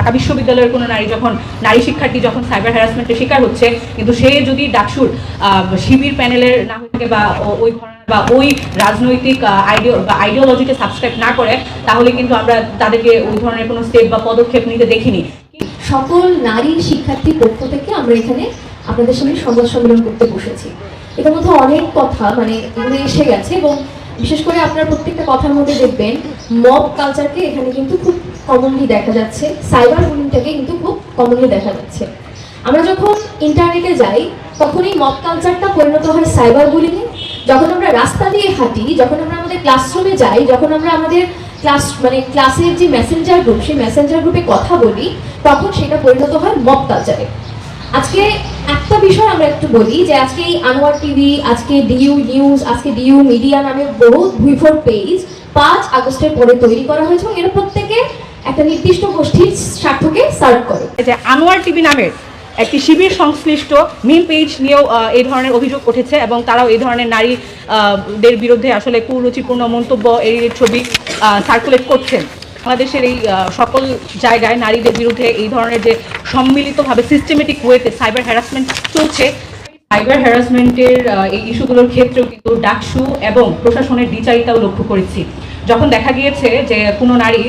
ঢাকা বিশ্ববিদ্যালয়ের কোনো নারী যখন, নারী শিক্ষার্থী যখন সাইবার হ্যারাসমেন্টের শিকার হচ্ছে, কিন্তু সে যদি ডাকসুর শিবির প্যানেলের না থাকে বা ওই বা ওই রাজনৈতিক আইডিও বা আইডিওলজিকে সাবস্ক্রাইব না করে, তাহলে কিন্তু আমরা তাদেরকে ওই ধরনের কোনো স্টেপ বা পদক্ষেপ নিতে দেখিনি। সকল নারী শিক্ষার্থী পক্ষ থেকে আমরা এখানে আপনাদের সামনে সংবাদ সম্মেলন করতে বসেছি। এটার মধ্যে অনেক কথা মানে এগুলো এসে গেছে এবং বিশেষ করে আপনার প্রত্যেকটা কথার মধ্যে দেখবেন মব কালচারকে এখানে কিন্তু খুব কমনলি দেখা যাচ্ছে। সাইবার বুলিংটাকে কিন্তু খুব কমনলি দেখা যাচ্ছে। আমরা যখন ইন্টারনেটে যাই তখন এই মব কালচারটা পরিণত হয় সাইবার বুলিংয়ে যখন আমরা রাস্তা দিয়ে হাঁটি, যখন আমরা আমাদের ক্লাসরুমে যাই, যখন আমরা আমাদের ক্লাস মানে ক্লাসের যে মেসেঞ্জার গ্রুপ সেই মেসেঞ্জার গ্রুপে কথা বলি, তখন সেটা পরিণত হয় মব কালচারে আজকে একটা বিষয় আমরা একটু বলি যে, আজকে এই আনোয়ার টিভি আজকে ডিইউ নিউজ আজকে ডিইউ মিডিয়া নামে বহু ভুইফোর পেজ পাঁচ আগস্টের পরে তৈরি করা হয়েছে এরা প্রত্যেকে একটা নির্দিষ্ট গোষ্ঠীর স্বার্থকে সার্ভ করে। যে আনোয়ার টিভি নামের একটি শিবির সংশ্লিষ্ট মিম পেজ নিয়েও এই ধরনের অভিযোগ উঠেছে এবং তারাও এই ধরনের নারী আহ, দের বিরুদ্ধে আসলে কুরুচিপূর্ণ মন্তব্য এই ছবি সার্কুলেট করছেন। বাংলাদেশের এই সকল জায়গায় নারীদের বিরুদ্ধে এই ধরনের যে সম্মিলিতভাবে সিস্টেমেটিক ওয়েতে সাইবার হ্যারাসমেন্ট চলছে সাইবার হ্যারাসমেন্টের এই ইস্যুগুলোর ক্ষেত্রেও কিন্তু ডাকসু এবং প্রশাসনের দ্বিচারিতাও লক্ষ্য করেছি। যখন দেখা গিয়েছে যে কোনো নারী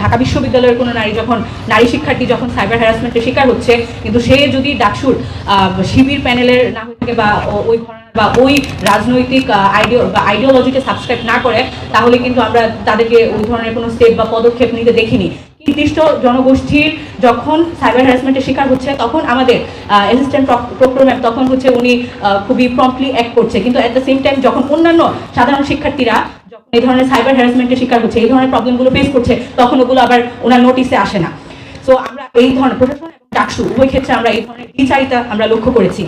ঢাকা বিশ্ববিদ্যালয়ের কোনো নারী যখন, নারী শিক্ষার্থী যখন সাইবার হ্যারাসমেন্টের শিকার হচ্ছে, কিন্তু সে যদি ডাকসুর শিবির প্যানেলের না থাকে বা ওই বা ওই রাজনৈতিক আইডিও বা আইডিওলজিকে সাবস্ক্রাইব না করে, তাহলে কিন্তু আমরা তাদেরকে ওই ধরনের কোনো স্টেপ বা পদক্ষেপ নিতে দেখিনি। নির্দিষ্ট জনগোষ্ঠীর যখন সাইবার হ্যারাসমেন্টের শিকার হচ্ছে, তখন আমাদের অ্যাসিস্ট্যান্ট প্রক্টর তখন হচ্ছে উনি খুবই প্রম্পটলি অ্যাক্ট করছে। কিন্তু অ্যাট দ্য সেম টাইম যখন অন্যান্য সাধারণ শিক্ষার্থীরা যখন এই ধরনের সাইবার হ্যারাসমেন্টের শিকার হচ্ছে, এই ধরনের প্রবলেমগুলো ফেস করছে, তখন ওগুলো আবার ওনার নোটিসে আসে না। সো আমরা এই ধরনের প্রশাসন এবং ডাকসু, উভয় ক্ষেত্রে আমরা এই ধরনের বিচারিতা আমরা লক্ষ্য করেছি।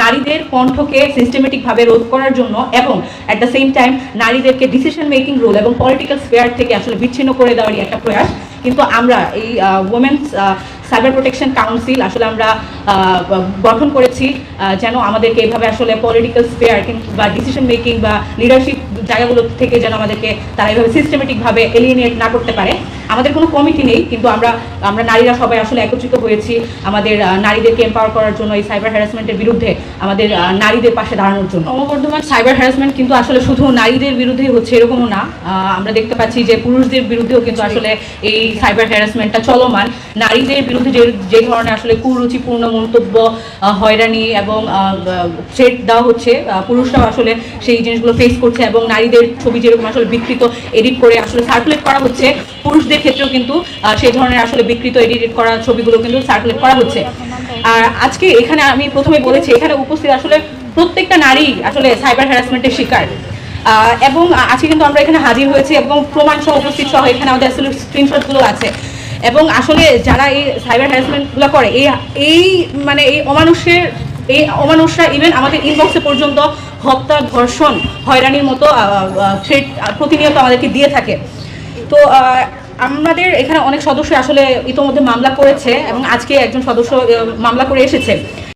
নারীদের কণ্ঠকে সিস্টেমেটিক ভাবে রোধ করার জন্য এবং অ্যাট দ্য সেম টাইম নারীদেরকে ডিসিশন মেকিং রোল এবং পলিটিক্যাল স্পেয়ার থেকে আসলে বিচ্ছিন্ন করে দেওয়ারই একটা প্রয়াস কিন্তু আমরা এই ওমেন্স সাইবার প্রোটেকশন কাউন্সিল আসলে আমরা গঠন করেছি যেন আমাদেরকে এভাবে আসলে পলিটিক্যাল স্পেয়ার বা ডিসিশন মেকিং বা লিডারশিপ জায়গাগুলো থেকে যেন আমাদেরকে তারা এইভাবে সিস্টেমেটিকভাবে এলিয়েনিয়েট না করতে পারে। আমাদের কোনো কমিটি নেই কিন্তু আমরা আমরা নারীরা সবাই আসলে একত্রিত হয়েছি আমাদের নারীদেরকে এম্পাওয়ার করার জন্য এই সাইবার হ্যারাসমেন্টের বিরুদ্ধে আমাদের নারীদের পাশে দাঁড়ানোর জন্য। ক্রমবর্ধমান সাইবার হ্যারাসমেন্ট কিন্তু আসলে শুধু নারীদের বিরুদ্ধেই হচ্ছে এরকমও না। আমরা দেখতে পাচ্ছি যে পুরুষদের বিরুদ্ধেও কিন্তু আসলে এই সাইবার হ্যারাসমেন্টটা চলমান। নারীদের বিরুদ্ধে যে যে ধরনের আসলে কুরুচিপূর্ণ মন্তব্য হয়রানি এবং থ্রেট দেওয়া হচ্ছে পুরুষরাও আসলে সেই জিনিসগুলো ফেস করছে এবং নারীদের ছবি যেরকম আসলে বিকৃত এডিট করে আসলে সার্কুলেট করা হচ্ছে পুরুষদের ক্ষেত্রেও কিন্তু সেই ধরনের আসলে বিকৃত এডিট করা ছবিগুলো কিন্তু সার্কুলেট করা হচ্ছে। আর আজকে এখানে আমি প্রথমে বলেছি, এখানে উপস্থিত আসলে প্রত্যেকটা নারী আসলে সাইবার হ্যারাসমেন্টের শিকার। এবং আজকে কিন্তু আমরা এখানে হাজির হয়েছি এবং প্রমাণ সহ উপস্থিত সহ এখানে আমাদের আসলে স্ক্রিনশটগুলো আছে। এবং আসলে যারা এই সাইবার হ্যারাসমেন্টগুলো করে, এই এই মানে এই অমানুষের, এই অমানুষরা ইভেন আমাদের ইনবক্সে পর্যন্ত হত্যা, ধর্ষণ, হয়রানির মতো থ্রেট প্রতিনিয়ত আমাদেরকে দিয়ে থাকে। তো আমাদের এখানে অনেক সদস্য আসলে ইতোমধ্যে মামলা করেছে এবং আজকে একজন সদস্য মামলা করে এসেছে।